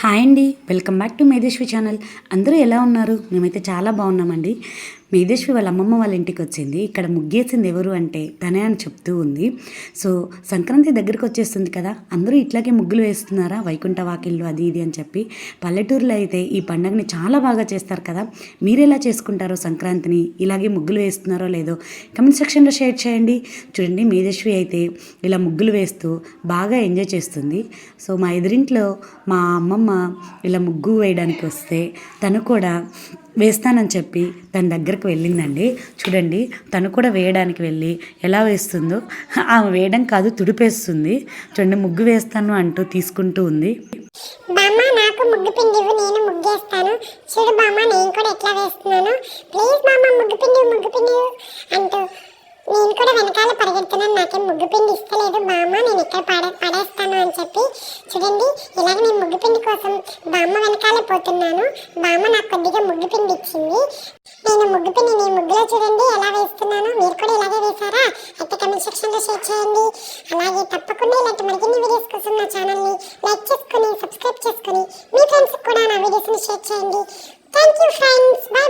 Hi అండి. Welcome back to Medheshvi channel. అందరూ ఎలా ఉన్నారు? మేమైతే చాలా బాగున్నామండి. మేధేశ్వి వాళ్ళ అమ్మమ్మ వాళ్ళ ఇంటికి వచ్చింది. ఇక్కడ ముగ్గేసింది ఎవరు అంటే తనే అని చెప్తూ ఉంది. సో సంక్రాంతి దగ్గరికి వచ్చేస్తుంది కదా అందరూ ఇట్లాగే ముగ్గులు వేస్తున్నారా? వైకుంఠ వాకిళ్ళు అది ఇది అని చెప్పి పల్లెటూరులో అయితే ఈ పండుగని చాలా బాగా చేస్తారు కదా. మీరు ఎలా చేసుకుంటారో సంక్రాంతిని? ఇలాగే ముగ్గులు వేస్తున్నారో లేదో కమెంట్ సెక్షన్లో షేర్ చేయండి. చూడండి మేధేశ్వి అయితే ఇలా ముగ్గులు వేస్తూ బాగా ఎంజాయ్ చేస్తుంది. సో మా ఎదురింట్లో మా అమ్మమ్మ ఇలా ముగ్గు వేయడానికి వస్తే తను కూడా వేస్తానని చెప్పి తన దగ్గరకు వెళ్ళిందండి. చూడండి తను కూడా వేయడానికి వెళ్ళి ఎలా వేస్తుందో ఆమె వేయడం కాదు తుడిపేస్తుంది. చూడండి ముగ్గు వేస్తాను అంటూ తీసుకుంటూ ఉంది. బామ్మ నాకు ముగ్గు పిండి ఇవ్వు నేను ముగ్గేస్తాను చూడు బామ్మ నేను కూడా ఎట్లా వేస్తున్నాను. ప్లీజ్ బామ్మ ముగ్గు పిండి ఇవ్వు, ముగ్గు పిండి అంటూ నేను కూడా వెనకాల పరిగెడుతున్నాను. నాకేం ముగ్గు పిండి ఇస్తలేదు బామ్మ నేను ఇక్కడ పడే పడేస్తాను. చూడండి ఇలాగ నేను ముగ్గుపిండి కోసం బామ్మ వెనకాలే పోతున్నాను. బామ్మ నాకు కొద్దిగా ముగ్గుపిండి ఇచ్చింది. నేను ముగ్గుపిండి నీ ముగ్గులో చూడండి ఎలా వేస్తున్నాను. మీరు కూడా ఇలాగే వేశారా? అయితే కమెంట్ సెక్షన్లో షేర్ చేయండి. అలాగే తప్పకుండా ఇలాంటి మరిన్ని వీడియోస్ కోసం నా ఛానల్ని లైక్ చేసుకుని సబ్స్క్రైబ్ చేసుకుని మీ ఫ్రెండ్స్కి కూడా నా వీడియోస్ని షేర్ చేయండి. Thank you friends bye